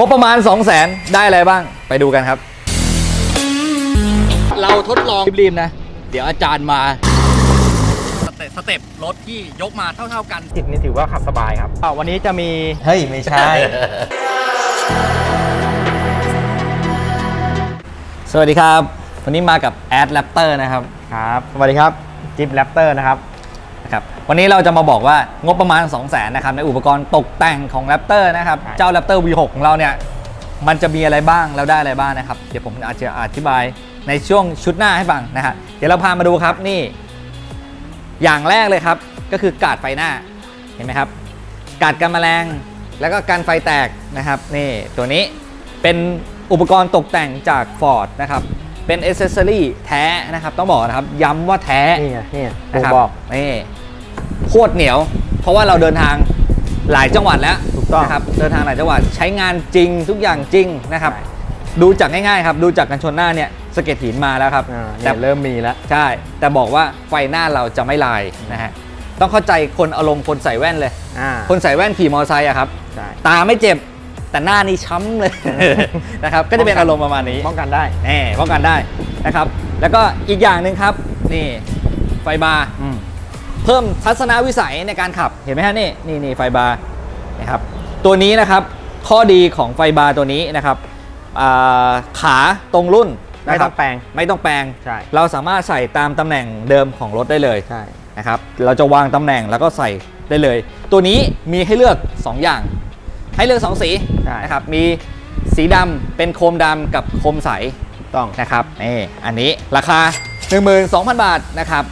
งบประมาณ 2 0 0 0 0 0ได้อะไรบ้างไปดูกันครับ เราทดลองรีบๆนะ เดี๋ยวอาจารย์มาสเต็ปสเต็ปรถที่ยกมาเท่าๆกันจิตนี่ถือว่าขับสบายครับอ่าวันนี้จะมีเฮ้ย ไม่ใช่ สวัสดีครับ วันนี้มากับแอดแรปเตอร์นะครับ ครับ สวัสดีครับ จิปแรปเตอร์นะครับนะ ครับวันนี้เราจะมาบอกว่างบประมาณ 2 0 0 0 0 0นะครับในอุปกรณ์ตกแต่งของแรปเตอร์นะครับใช่เจ้าแรปเตอร์ V6 ของเราเนี่ยมันจะมีอะไรบ้างแล้วได้อะไรบ้างนะครับ เดี๋ยวผมอาจจะอธิบายในช่วงชุดหน้าให้ฟังนะฮะเดี๋ยวเราพามาดูครับนี่ อย่างแรกเลยครับก็คือกาดไฟหน้าเห็นไหมครับกาดกันแมลงแล้วก็การไฟแตกนะครับนี่ตัวนี้เป็นอุปกรณ์ตกแต่งจาก Ford นะครับ เป็นอ c เซสซอรี่แท้นะครับ ต้องบอกนะครับ ย้ำว่าแท้นี่ไงนี่นะผมครับบอกนี่โคตรเหนียว เพราะว่าเราเดินทางหลายจังหวัดแล้วถูกต้อง นะครับ เดินทางหลายจังหวัดใช้งานจริงทุกอย่างจริงนะครับ ใช่ ดูจากง่ายๆครับ ดูจากกันชนหน้าเนี่ยสะเก็ดหินมาแล้วครับอ่าแต่ เนี่ยเริ่มมีแล้ว ใช่ แต่บอกว่าไฟหน้าเราจะไม่ลายนะฮะ ต้องเข้าใจคนอารมณ์คนใส่แว่นเลย อ่าคนใส่แว่นขี่มอเตอร์ไซค์อะครับ ใช่ ตาไม่เจ็บ แต่หน้านี่ช้ำเลย นะครับก็จะเป็นอารมณ์ประมาณนี้ป้องกันได้แน่ป้องกันได้นะครับ แล้วก็อีกอย่างหนึ่งครับนี่ไฟบาร์อืมเพิ่มทัศนวิสัยในการขับเห็นไหมฮะนี่นี่นี่ไฟบาร์นะครับตัวนี้นะครับข้อดีของไฟบาร์ตัวนี้นะครับอ่าขาตรงรุ่นไม่นะคต้รัอบงแปลงไม่ต้องแปลงใช่เราสามารถใส่ตามตำแหน่งเดิมของรถได้เลยใช่นะครับเราจะวางตำแหน่งแล้วก็ใส่ได้เลย ตัวนี้มีให้เลือก 2 อย่าง ให้เลือก2สีใช่ นะครับ มีสีดำเป็นโคมดำกับโคมใสถูกต้อง นะครับนี่อันนี้ราคา 12,000 บาทนะครับ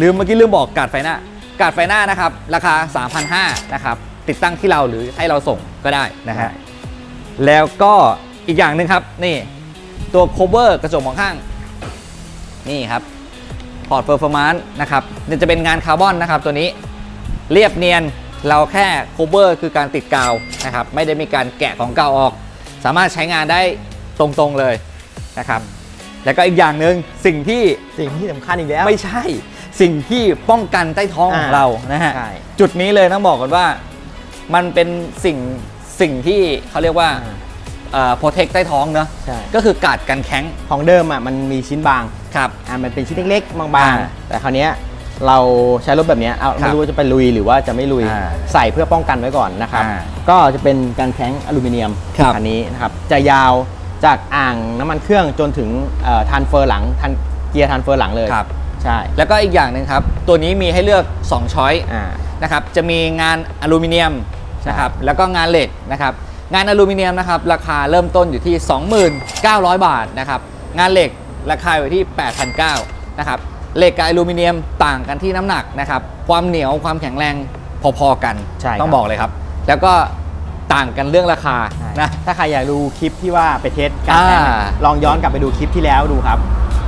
ลืมเมื่อกี้ลืมบอกกาดไฟหน้า กาดไฟหน้านะครับ ราคา 3,500นะครับ ติดตั้งที่เราหรือให้เราส่งก็ได้นะฮะ แล้วก็อีกอย่างหนึ่งครับ นี่ตัว cover กระจกมองข้าง นี่ครับพอร์ตเ e อร์ฟอร์มานซ์นะครับนี่จะเป็นงานคาร์บอนนะครับตัวนี้เรียบเนียน เราแค่ cover คือการติดกาวนะครับไม่ได้มีการแกะของเก่าออก สามารถใช้งานได้ตรงๆเลยนะครับแล้วก็อีกอย่างหนึ่งสิ่งที่สิ่งที่สำคัญอีกแล้ว ไม่ใช่สิ่งที่ป้องกันใต้ท้องของอ่าเรานะฮะใช่ จุดนี้เลยต้องบอกก่อนว่ามันเป็นสิ่งสิ่งที่เขาเรียกว่าอ่าเอ่อ protect ใต้ท้องเนอะใช่ก็คือกาดกันแข็งของเดิมอะมันมีชิ้นบางครับ อ่ามันเป็นชิ้นเล็กๆบางอ่า ๆแต่คราวเนี้ย เราใช้รถแบบเนี้ยเอาครับไม่รู้ว่าจะไปลุยหรือว่าจะไม่ลุยอ่าใส่เพื่อป้องกันไว้ก่อนนะครับ อ่าก็จะเป็นการแข้งอลูมิเนียมครับ อันนี้นะครับจะยาวจากอ่างน้ำมันเครื่องจนถึงทันเฟอร์หลังทันเกียร์ทันเฟอร์หลังเลยครับใช่แล้วก็อีกอย่างหนึ่งครับ ตัวนี้มีให้เลือก 2 ช้อยอ่า นะครับ จะมีงานอลูมิเนียมใช่นะครับ แล้วก็งานเหล็กนะครับ งานอลูมิเนียมนะครับ ราคาเริ่มต้นอยู่ที่ 29,000 บาทนะครับ งานเหล็กราคาอยู่ที่ 8,900นะครับ เหล็กกับอลูมิเนียมต่างกันที่น้ำหนักนะครับ ความเหนียวความแข็งแรงพอๆกัน ใช่ครับ ต้องบอกเลยครับ แล้วก็ต่างกันเรื่องราคานะ ถ้าใครอยากดูคลิปที่ว่าไปเทสการแข่งอ่า ลองย้อนกลับไปดูคลิปที่แล้วดูครับ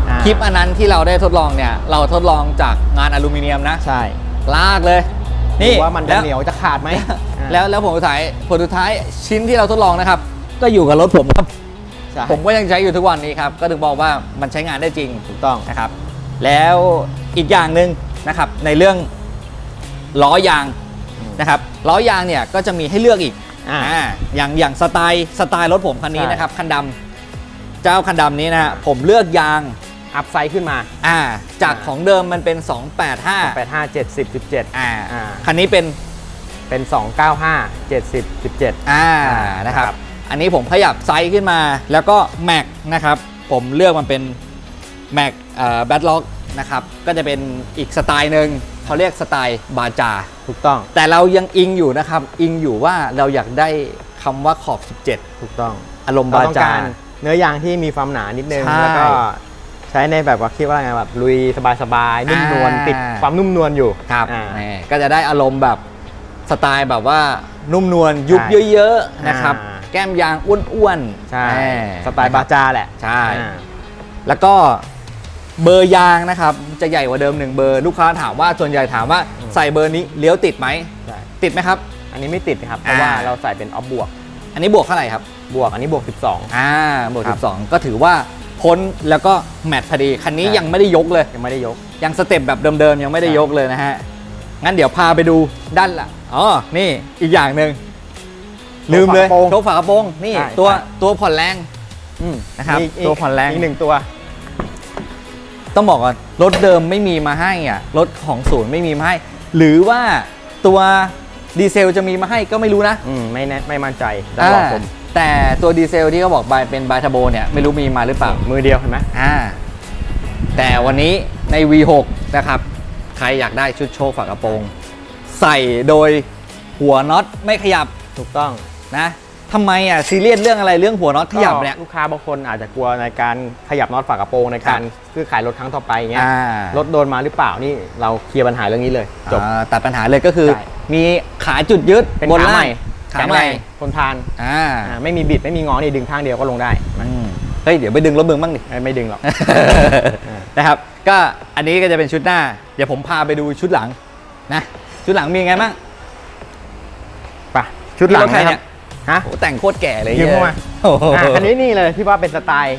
อ่าคลิปอันนั้นที่เราได้ทดลองเนี่ย เราทดลองจากงานอลูมิเนียมนะ ใช่ลากเลย นี่ว่ามันจะแล้วเหนียวจะขาดไหมอ่าแล้วแล้วผลสุดท้ายผลสุดท้ายชิ้นที่เราทดลองนะครับ ก็อยู่กับรถผมครับ ใช่ผมก็ยังใช้อยู่ทุกวันนี้ครับ ก็ถึงบอกว่ามันใช้งานได้จริงถูกต้อง นะครับ แล้วอีกอย่างหนึ่งนะครับในเรื่องล้อยางนะครับล้อยางเนี่ยก็จะมีให้เลือกอีกอ่าอ่าอย่างอย่างสไตล์สไตล์รถผมคันนี้ใช่นะครับคันดำเจ้าคันดำนี้นะฮะผมเลือกยางอัพไซด์ขึ้นมาอ่าจากอ่าของเดิมมันเป็น 285 8 5 7 10 17อ่าอ่าคันนี้เป็นเป็น 295 70 17อ่าอ่านะครับครับอันนี้ผมขยับไซส์ขึ้นมาแล้วก็แม็กนะครับผมเลือกมันเป็นแม็ก แบทล็อกนะครับก็จะเป็นอีกสไตล์หนึ่งเขาเรียกสไตล์บาจา ถูกต้อง แต่เรายังอิงอยู่นะครับ อิงอยู่ว่าเราอยากได้คำว่าขอบถูกต้อง17อารมณ์เราบาต้องจาการเนื้อยางที่มีความหนานิดนึง ใช่ แล้วก็ใช้ในแบบว่าคิดว่าไงแบบลุยสบายๆนุ่มนวลอ่าติดความนุ่มนวลอยู่ครับอ่า นี่ก็จะได้อารมณ์แบบสไตล์แบบว่านุ่มนวลยุบใช่เยอะๆนะครับ อ่า แก้มยางอ้วนๆใช่แหมสไตล์บาจาแหละใช่ อ่า แล้วก็ เบอร์ยางนะครับจะใหญ่กว่าเดิมหนึ่งเบอร์ลูกค้าถามว่าส่วนใหญ่ถามว่าอืมใส่เบอร์นี้เลี้ยวติดไหมใช่ ติดไหมครับ อันนี้ไม่ติดนะครับ เพราะว่าอ่าเราใส่เป็นออฟบวก อันนี้บวกเท่าไหร่ครับบวกอันนี้บวก 12 อ่าบวกครับ12 ก็ถือว่าพ้นแล้วก็แมทพอดีคันนี้ใช่ ยังไม่ได้ยกเลย ยังไม่ได้ยก ยังสเต็ปแบบเดิมๆยังไม่ได้ใช่ยกเลยนะฮะ งั้นเดี๋ยวพาไปดูด้านละอ๋อ นี่อีกอย่างหนึ่งลืมเลยโชว์โชว์ฝากระโปรงนี่ใช่ตัวใช่ ตัวผ่อนแรงอืมนะครับมีกตัวผ่อนแรง อีกหนึ่งตัว ต้องบอกก่อนรถเดิมไม่มีมาให้อะรถของศูนย์ไม่มีมาให้ หรือว่าตัวดีเซลจะมีมาให้ก็ไม่รู้นะอืมไม่แน่ไม่มั่นใจต้องลองชมอ่าแต่ตัวดีเซลที่เขาบอกไปเป็นบาทาโบเนี่ยไม่รู้มีมาหรือเปล่ามือเดียวเห็นไหมอ่าแต่วันนี้ใน V6 นะครับ ใครอยากได้ชุดโชว์ฝากระโปรง ใส่โดยหัวน็อตไม่ขยับถูกต้องนะ ทำไมอะซีเรียสเรื่องอะไรเรื่องหัวน็อตขยับเนี่ย ก็ลูกค้าบางคนอาจจะกลัวในการขยับน็อตฝากระโปรงในการซื้อขายรถครั้งต่อไปอย่างเงี้ยอ่ารถโดนมาหรือเปล่านี่เราเคลียร์ปัญหาเรื่องนี้เลยจบ อ่าตัดปัญหาเลยก็คือ ใช่ มีขาจุดยึดเป็นบนขาล่าใหม่งขาแข็งใหแรม่งทนทานอ่าอ่าไม่มีบิดไม่มีงอนี่ดึงข้างเดียวก็ลงได้อืมเฮ้ยเดี๋ยวไปดึงรถมึงบ้างดิ ไม่ไม่ดึงหรอกนะครับก็อันนี้ก็จะเป็นชุดหน้า เดี๋ยวผมพาไปดูชุดหลังนะชุดหลังมีไงบ้าง ไปชุดหลังนี่รถใครนะคเนี่รับย ฮะโอ้แต่งโคตรแก่เลยยืมเข้ามาโอ้โหอะคันนี้นี่เลยที่ว่าเป็นสไตล์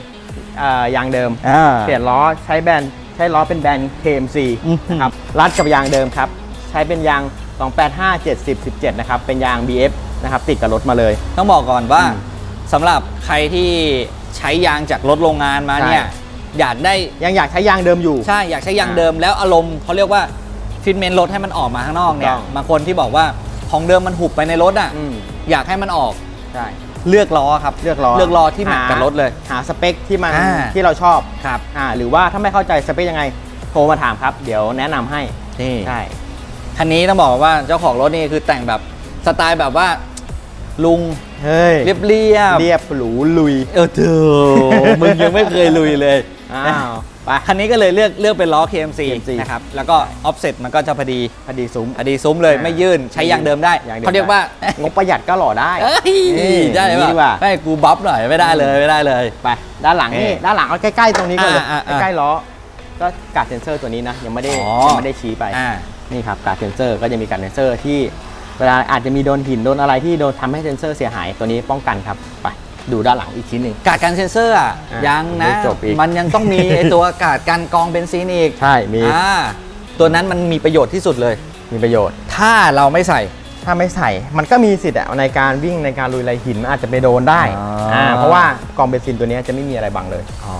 เอ่อยางเดิม อ่า เปลี่ยนล้อใช้แบรนด์ใช้ล้อเป็นแบรนด์ KMC อือหือ นะครับรัดกับยางเดิมครับ ใช้เป็นยาง 285 70 17 นะครับ เป็นยาง BF นะครับ ติดกับรถมาเลย ต้องบอกก่อนว่าอืมสำหรับใครที่ใช้ยางจากรถโรงงานมาเนี่ย ใช่ อยากได้ ยังอยากใช้ยางเดิมอยู่ ใช่ อยากใช้ยางอ่าเดิมแล้วอารมณ์เขาเรียกว่าฟิตเมนต์รถให้มันออกมาข้างนอกเนี่ถูยกต้องบางคนที่บอกว่า ของเดิมมันหุบไปในรถอะ อืมอยากให้มันออกใช่ เลือกล้อครับเลือกล้อเลือกล้อที่แมทกับรถเลย หาสเปคที่มันอ่า ที่เราชอบครับอ่าหรือว่าถ้าไม่เข้าใจสเปคยังไงโทรมาถามครับ เดี๋ยวแนะนำให้นี่ใช่ คันนี้ต้องบอกว่าเจ้าของรถนี่คือแต่งแบบสไตล์แบบว่า ลุงเฮ้ยเรียบเรียบเรียบหรูลุย เออเธอ มึงยังไม่เคยลุยเลยอ้าว ไปคันนี้ก็เลยเลือกเลือกเป็นล้อ KMC KMC นะครับ แล้วก็ offset มันก็จะพอดีพอดีซุ้มพอดีซุ้มเลยอ่าไม่ยื่นใช้ยางเดิมได้ยางเดิมเขาเรียกว่างบประหยัดก็หล่อได้เอ้ยนี่ได้เลยอย่างนี้ดีกว่าไม่กูบัฟหน่อยไม่ได้เลยไม่ได้เลยไปด้านหลังนี่เอ๊ะด้านหลังเอาใกล้ๆตรงนี้ก่อนเลยอ่าอ่าอ่าใกล้ๆล้อก็การ์ดเซนเซอร์ตัวนี้นะยังไม่ได้อ๋อยังไม่ได้ชี้ไปอ่านี่ครับการ์ดเซนเซอร์ก็จะมีการ์ดเซนเซอร์ที่เวลาอาจจะมีโดนหินโดนอะไรที่โดนทำให้เซนเซอร์เสียหายตัวนี้ป้องกันครับไป ดูด้านหลังอีกชิ้นหนึ่งกาดกันเซนเซอร์อะอะยังนะไม่จบอีก มันยังต้องมีไอตัวกาดกันกรองเบนซินอีกใช่มีอ่าตัวนั้นมันมีประโยชน์ที่สุดเลย มีประโยชน์ ถ้าเราไม่ใส่ ถ้าไม่ใส่ มันก็มีสิทธิ์อะในการวิ่งในการลุยไรหินมันอาจจะไปโดนได้อ๋ออ่อ่าเพราะว่ากองเบนซินตัวนี้จะไม่มีอะไรบังเลยอ๋อ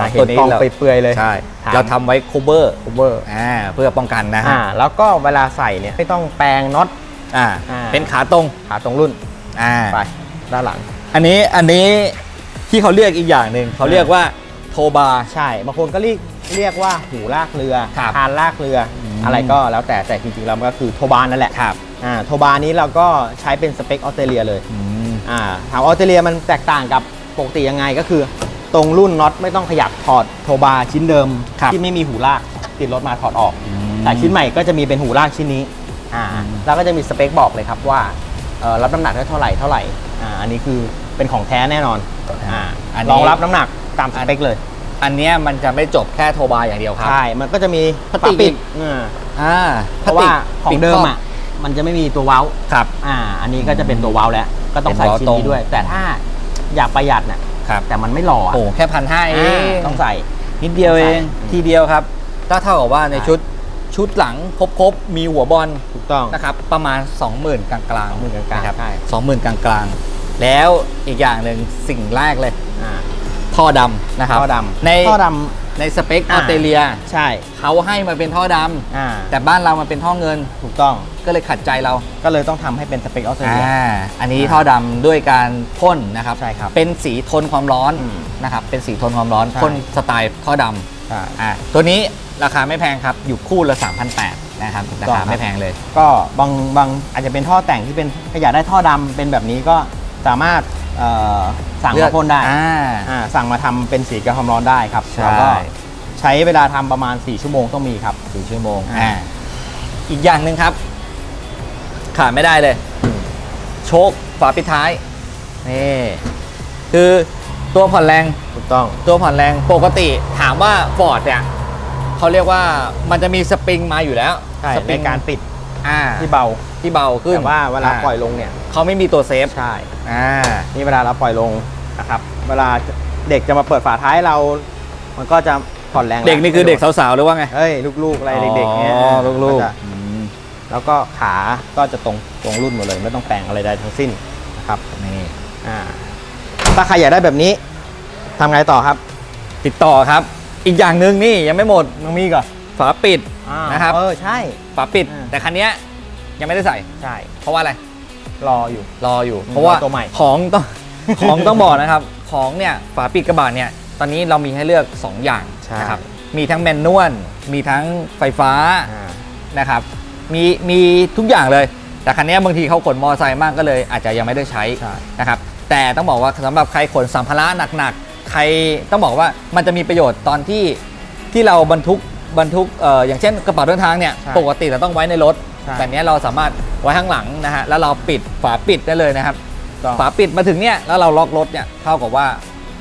อ่าเห็นกองเปื่อยๆเลยใช่ถามเราทำไว้ cover โอเวอร์อ่าเพื่อป้องกันนะฮะอ่าแล้วก็เวลาใส่เนี่ยไม่ต้องแปลงน็อต อ่าอ่า เป็นขาตรงขาตรงรุ่นอ่า ไปด้านหลัง อันนี้อันนี้ที่เขาเรียกอีกอย่างหนึ่งเขาเรียกว่าโทบา ใช่บางคนก็เรียกเรียกว่าหูลากเรือครับคานลากเรืออม อะไรก็แล้วแต่แต่จริงๆแล้วมันก็คือโทบานนั่นแหละครับอ่าโทบานนี้เราก็ใช้เป็นสเปคออสเตรเลียเลยอืม อ่าถามออสเตรเลียมันแตกต่างกับปกติยังไงก็คือ ตรงรุ่นน็อตไม่ต้องขยับถอดโทบาชิ้นเดิมที่ไม่มีหูลากติดรถมาถอดออก แต่ชิ้นใหม่ก็จะมีเป็นหูลากชิ้นนี้อ่าแล้วก็จะมีสเปคบอกเลยครับว่าเอ่อรับน้ำหนักได้เท่าไหร่เท่าไหร่ อ่าอันนี้คือเป็นของแท้แน่นอนอ่าอันนี้ รองรับน้ำหนักตามสเปคเลยอันเนี้ยมันจะไม่จบแค่โทบาอย่างเดียวครับ ใช่ มันก็จะมีพลาสติกฝปิดอ่าอ่าเพราะว่าของเดิมปิอะมันจะไม่มีตัวเว้า ครับ อ่า อันนี้ก็จะเป็นตัวเว้าแล้ว ก็ต้องเป็นใส่เว้าชิ้นตรงนี้ด้วย แต่ถ้าอยากประหยัดน่ะครับ แต่มันไม่หล่ออะโอ้แค่พันห้าเออ่างต้องใส่ นิดเดียวเองใช่ทีเดียวครับ ก็เท่ากับว่าในใช่ชุดชุดหลังครบๆ มีหัวบอลถูกต้อง นะครับ ประมาณ 20,000 กลางกลาง20,000กลางๆนะครับใช่สองหมื่นกลางกลางๆ แล้วอีกอย่างหนึ่งสิ่งแรกเลย อ่า ท่อดำนะครับท่อดำในท่อดในสเปคออ่า อสเตรเลียำใช่ เขาให้มาเป็นท่อดำอ่าแต่บ้านเรามันเป็นท่อเงินถูกต้อง ก็เลยขัดใจเราก็เลยต้องทำให้เป็นสเปคออสเตรเลีย อ่าอันนี้อ่าท่อดำด้วยการพ่นนะครับใช่ครับเป็นสีทนความร้อนอืมนะครับเป็นสีทนความร้อนใช่ พ่นสไตล์ท่อดำ ใช่ อ่าตัวนี้ราคาไม่แพงครับ อยู่คู่ละ 3,800นะครับ ถูกราต้องคาครับไม่แพงเลย ก็บางบางอาจจะเป็นท่อแต่งที่เป็นถ้าอยากได้ท่อดำเป็นแบบนี้ก็ สามารถเอ่อสั่งเลือมาก พ่นได้อ่า อ่าสั่งมาทำเป็นสีกระความร้อนได้ครับใช่ แล้วก็ใช้เวลาทำประมาณ 4 ชั่วโมงต้องมีครับ สี่ชั่วโมงอ่า อ่าอีกอย่างหนึ่งครับ ขาดไม่ได้เลย โชคฝาปิดท้ายนี่คือตัวผ่อนแรง ถูกต้อง ตัวผ่อนแรงปกติถามว่าฟอร์ดเนี่ยเขาเรียกว่ามันจะมีสปริงมาอยู่แล้วใช่สปในริงการปิดอ่าที่เบาที่เบาขึ้นแต่ว่าเวลาปล่อยลงเนี่ย เขาไม่มีตัวเซฟใช่อ่านี่เวลาเราปล่อยลงนะครับเวลาเด็กจะมาเปิดฝาท้ายเรา มันก็จะผ่อนแรงเด็กนี่คือเด็กสาวๆหรือว่าไงเฮ้ยลูกๆอะไรเด็กๆเนี่ยอ๋อลูกจะๆอืมแล้วก็ขาก็จะตรงตรงรุ่นหมดเลย ไม่ต้องแปลงอะไรใดทั้งสิ้นนะครับนี่อ่าถ้าใครอยากได้แบบนี้ทำไงต่อครับ ติดต่อครับ อีกอย่างหนึ่งนี่ยังไม่หมดน้องมีก่อนฝาปิดนะครับเออใช่ฝาปิดอ่าแต่คันเนี้ยยังไม่ได้ใส่ใช่เพราะว่าอะไร รออยู่ รออยู่อืมเพราะว่ารอตัวใหม่ของต้องของต้องบอกนะครับ ของเนี่ยฝาปิดกระบะเนี่ย ตอนนี้เรามีให้เลือก 2 อย่างใช่นะครับ มีทั้งแมนนวล มีทั้งไฟฟ้าอ่านะครับ มีมีทุกอย่างเลย แต่คันเนี้ยบางทีเขาขนมอไซค์มากก็เลย อาจจะยังไม่ได้ใช้ใช่นะครับ แต่ต้องบอกว่าสำหรับใครขนสัมภาระหนักๆ ใครต้องบอกว่ามันจะมีประโยชน์ตอนที่ที่เราบรรทุกบรรทุกเอ่ออย่างเช่นกระเป๋าเดินทางเนี่ยใช่ปกติเราต้องไว้ในรถ ใช่แต่เนี้ยเราสามารถไว้ข้างหลังนะฮะแล้วเราปิดฝาปิดได้เลยนะครับ ต้อง ฝาปิดมาถึงเนี่ยแล้วเราล็อกรถเนี่ยเท่ากับว่า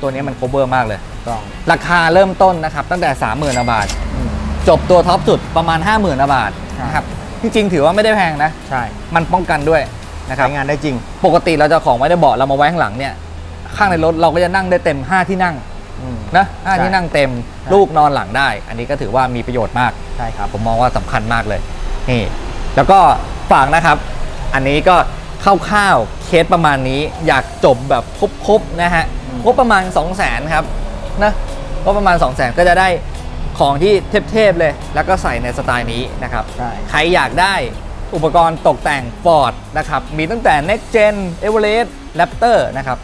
ตัวนี้มัน cover มากเลย ต้องราคาเริ่มต้นนะครับตั้งแต่ 30,000บาท อืม จบตัวท็อปสุดประมาณ 50,000บาทใช่นะครับจริงๆถือว่าไม่ได้แพงนะ ใช่มันป้องกันด้วยนะครับ ใช้งานได้จริงปกติเราจะของไว้ในเบาะเรามาไว้ข้างหลังเนี่ยข้างในรถเราก็จะนั่งได้เต็ม 5 ที่นั่งอืม นะห้าใช่ที่นั่งเต็มใช่ลูกนอนหลังได้ อันนี้ก็ถือว่ามีประโยชน์มาก ใช่ครับ ผมมองว่าสำคัญมากเลยนี่ แล้วก็ฝากนะครับ อันนี้ก็คร่าวๆเคสประมาณนี้อยากจบแบบครบๆนะฮะอืมงบประมาณ 2 0 0 0 0 0ครับนะก็ประมาณ 2 0 0 0 0 0ก็จะได้ของที่เทพๆเลย แล้วก็ใส่ในสไตล์นี้นะครับ ใช่ ใครอยากได้อุปกรณ์ตกแต่ง Ford นะครับ มีตั้งแต่ Next Gen Everest Raptor นะครับ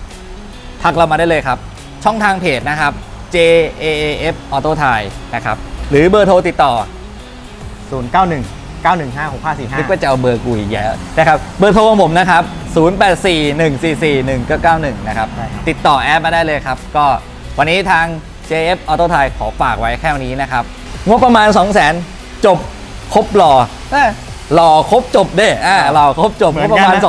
ทักเรามาได้เลยครับ ช่องทางเพจนะครับ JAAF Auto t i นะครับ หรือเบอร์โทรติดต่อ 0 9 1 9 1 5 6 5 4นึก5ว่าจะเอาเบอร์กูอีกแล้วนะครับเบอร์โทรของผมนะครับ 0841441991 นะครับใช่ครับติดต่อแอดมาได้เลยครับ ก็วันนี้ทาง JF Auto t i ขอฝากไว้แค่วันนี้นะครับงบประมาณ 200,000 จบครบหล่อเอ้ยหล่อครบจบเด้อ่าหล่อครบจบเหมืงอนบกันประมาณนะ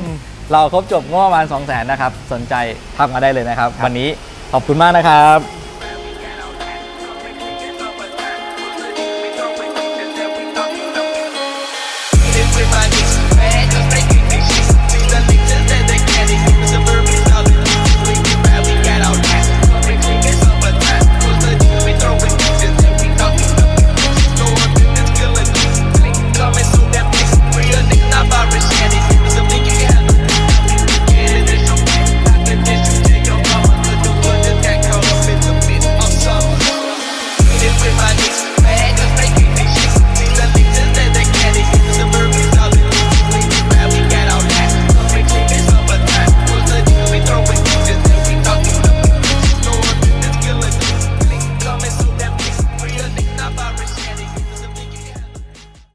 200,000เราครบจบงบประมาณ 200,000นะครับ สนใจทักมาได้เลยนะครับครับวันนี้ขอบคุณมากนะครับ